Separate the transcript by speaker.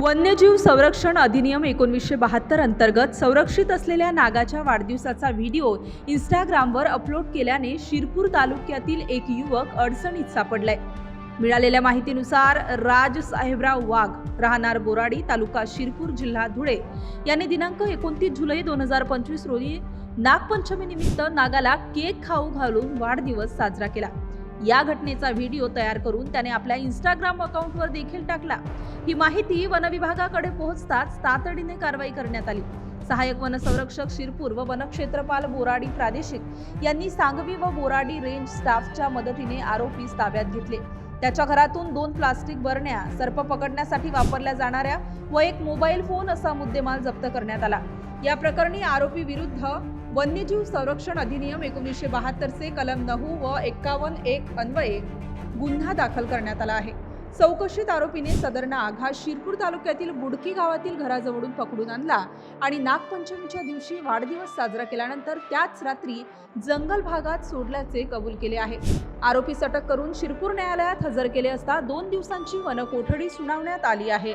Speaker 1: वन्यजीव संरक्षण अधिनियम एकोणीसशे बहात्तर अंतर्गत संरक्षित असलेल्या नागाच्या वाढदिवसाचा व्हिडिओ इंस्टाग्रामवर अपलोड केल्याने शिरपूर तालुक्यातील एक युवक अडचणीत सापडलाय. मिळालेल्या माहितीनुसार राज साहेबराव वाघ राहणार बोराडी तालुका शिरपूर जिल्हा धुळे. यांनी दिनांक एकोणतीस जुलै दोन हजार पंचवीस रोजी नागपंचमीनिमित्त नागाला केक खाऊ घालून वाढदिवस साजरा केला. या घटनेचा व्हिडिओ तयार करून त्याने आपल्या इंस्टाग्राम अकाउंटवर देखील टाकला. ही माहिती वनविभागाकडे पोहोचताच तातडीने कारवाई करण्यात आली. सहाय्यक वनसंरक्षक शिरपूर व वनक्षेत्रपाल बोराडी प्रादेशिक यांनी सांगवी व बोराडी रेंज स्टाफच्या मदतीने आरोपीस ताब्यात घेतले. त्याच्या घरातून दोन प्लास्टिक बरण्या सर्प पकडण्यासाठी वापरल्या जाणाऱ्या व एक मोबाईल फोन असा मुद्देमाल जप्त करण्यात आला. या प्रकरणी आरोपी विरुद्ध वन्यजीव संरक्षण अधिनियम एकोणीसशे बहात्तरचे कलम नऊ व एक्कावन्न एक अन्वये गुन्हा दाखल करण्यात आला आहे. चौकशीत आरोपीने सदर नाग हा शिरपूर तालुक्यातील बुडकी गावातील घराजवळून पकडून आणला आणि नागपंचमीच्या दिवशी वाढदिवस साजरा केल्यानंतर त्याच रात्री जंगल भागात सोडल्याचे कबूल केले आहे. आरोपीस अटक करून शिरपूर न्यायालयात हजर केले असता दोन दिवसांची वनकोठडी सुनावण्यात आली आहे.